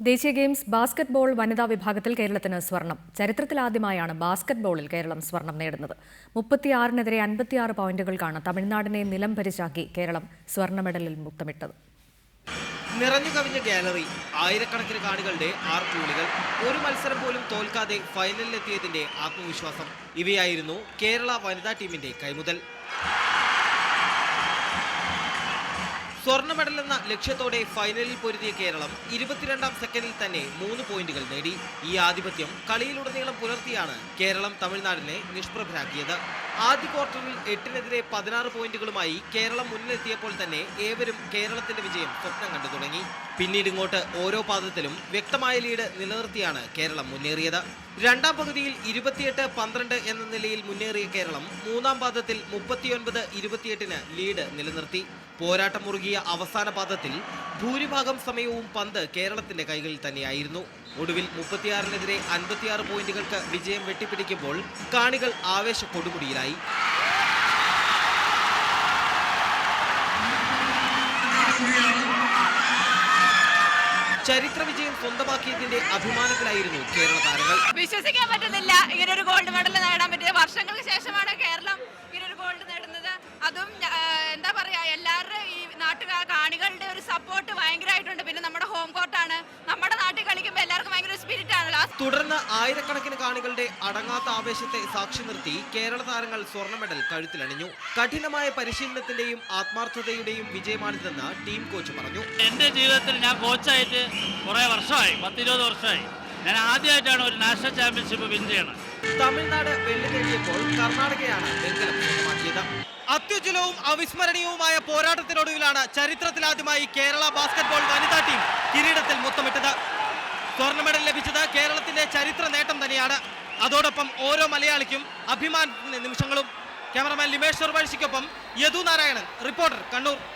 ദേശീയ games basketball വനിതാ വിഭാഗത്തിൽ കേരളത്തിന് സ്വർണം. ചരിത്രത്തിലാദ്യമായാണ് ബാസ്കറ്റ്ബോളിൽ കേരളം സ്വർണം നേടുന്നത്. മുപ്പത്തിയാറിനെതിരെ അൻപത്തിയാറ് പോയിന്റുകൾക്കാണ് തമിഴ്നാടിനെ നിലം പരിശാക്കി കേരളം സ്വർണ മെഡലിൽ മുത്തമിട്ടത് നിറഞ്ഞു കവിഞ്ഞ ഗാലറി ആയിരക്കണക്കിന് കാണികളുടെ ആർപ്പുവിളികൾ ഒരു മത്സരം പോലും തോൽക്കാതെ ഫൈനലിലെത്തിയതിന്റെ ആത്മവിശ്വാസം. ഇവയായിരുന്നു കേരള വനിതാ ടീമിന്റെ കൈമുതൽ. സ്വർണ മെഡൽ എന്ന ലക്ഷ്യത്തോടെ ഫൈനലിൽ പൊരുതിയ കേരളം ഇരുപത്തിരണ്ടാം സെക്കൻഡിൽ തന്നെ മൂന്ന് പോയിന്റുകൾ നേടി. ഈ ആധിപത്യം കളിയിലുടനീളം പുലർത്തിയാണ് കേരളം തമിഴ്നാടിനെ നിഷ്പ്രഭരാക്കിയത്. ആദ്യ ക്വാർട്ടറിൽ എട്ടിനെതിരെ പതിനാറ് പോയിന്റുകളുമായി കേരളം മുന്നിലെത്തിയപ്പോൾ തന്നെ ഏവരും കേരളത്തിന്റെ വിജയം സ്വപ്നം കണ്ടു തുടങ്ങി. പിന്നീട് ഇങ്ങോട്ട് ഓരോ പാദത്തിലും വ്യക്തമായ ലീഡ് നിലനിർത്തിയാണ് കേരളം മുന്നേറിയത്. രണ്ടാം പകുതിയിൽ ഇരുപത്തിയെട്ട് പന്ത്രണ്ട് എന്ന നിലയിൽ മുന്നേറിയ കേരളം മൂന്നാം പാദത്തിൽ മുപ്പത്തിയൊൻപത് ഇരുപത്തിയെട്ടിന് ലീഡ് നിലനിർത്തി. പോരാട്ടം മുറുകിയ അവസാന പാദത്തിൽ ഭൂരിഭാഗം സമയവും പന്ത് കേരളത്തിന്റെ കൈകളിൽ തന്നെയായിരുന്നു. ഒടുവിൽ മുപ്പത്തിയാറിനെതിരെ അൻപത്തിയാറ് പോയിന്റുകൾക്ക് വിജയം വെട്ടിപ്പിടിക്കുമ്പോൾ കാണികൾ ആവേശ കൊടുമുടിയിലായി. ചരിത്ര വിജയം സ്വന്തമാക്കിയതിന്റെ അഭിമാനത്തിലായിരുന്നു കേരള താരങ്ങൾ. വിശ്വസിക്കാൻ പറ്റുന്നില്ല. ഇങ്ങനെ ഒരു ഗോൾഡ് മെഡൽ നേടാൻ പറ്റിയ വർഷങ്ങൾക്ക് ശേഷമാണ് കേരളം ഇങ്ങനെ ഒരു ഗോൾഡ് നേടുന്നത്. അതും എന്താ പറയാ എല്ലാവരുടെ ഈ നാട്ടുകാർ കാണികളുടെ ഒരു സപ്പോർട്ട് തുടർന്ന് ആയിരക്കണക്കിന് കാണികളുടെ അടങ്ങാത്ത ആവേശത്തെ സാക്ഷി നിർത്തി കേരള താരങ്ങൾ സ്വർണ മെഡൽ കഴുത്തിലണിഞ്ഞു കഠിനമായ പരിശീലനത്തിന്റെയും ആത്മാർത്ഥതയുടെയും വിജയമാണിതെന്ന് ടീം കോച്ച് പറഞ്ഞു. എന്റെ ജീവിതത്തിൽ ഞാൻ കോച്ചായിട്ട് കുറെ വർഷമായി പത്തിരുപത് വർഷമായി. ഞാൻ ആദ്യമായിട്ടാണ് ഒരു നാഷണൽ ചാമ്പ്യൻഷിപ്പ് വിൻ ചെയ്യണത്. തമിഴ്നാട് വെള്ളി നേടിയപ്പോൾ കർണാടകയാണ് വെങ്കലം സ്വന്തമാക്കിയത്. അത്യുജ്വലവും അവിസ്മരണീയവുമായ പോരാട്ടത്തിനൊടുവിലാണ് ചരിത്രത്തിലാദ്യമായി കേരള ബാസ്കറ്റ്ബോൾ വനിതാ ടീം കിരീടത്തിൽ മുത്തമിട്ടത്. സ്വർണ മെഡൽ ലഭിച്ചത് കേരളത്തിന്റെ ചരിത്ര നേട്ടം തന്നെയാണ്. അതോടൊപ്പം ഓരോ മലയാളിക്കും അഭിമാന നിമിഷങ്ങളും. ക്യാമറമാൻ ലിമേഷ് സർവഴിക്കൊപ്പം യദു നാരായണൻ റിപ്പോർട്ടർ കണ്ണൂർ.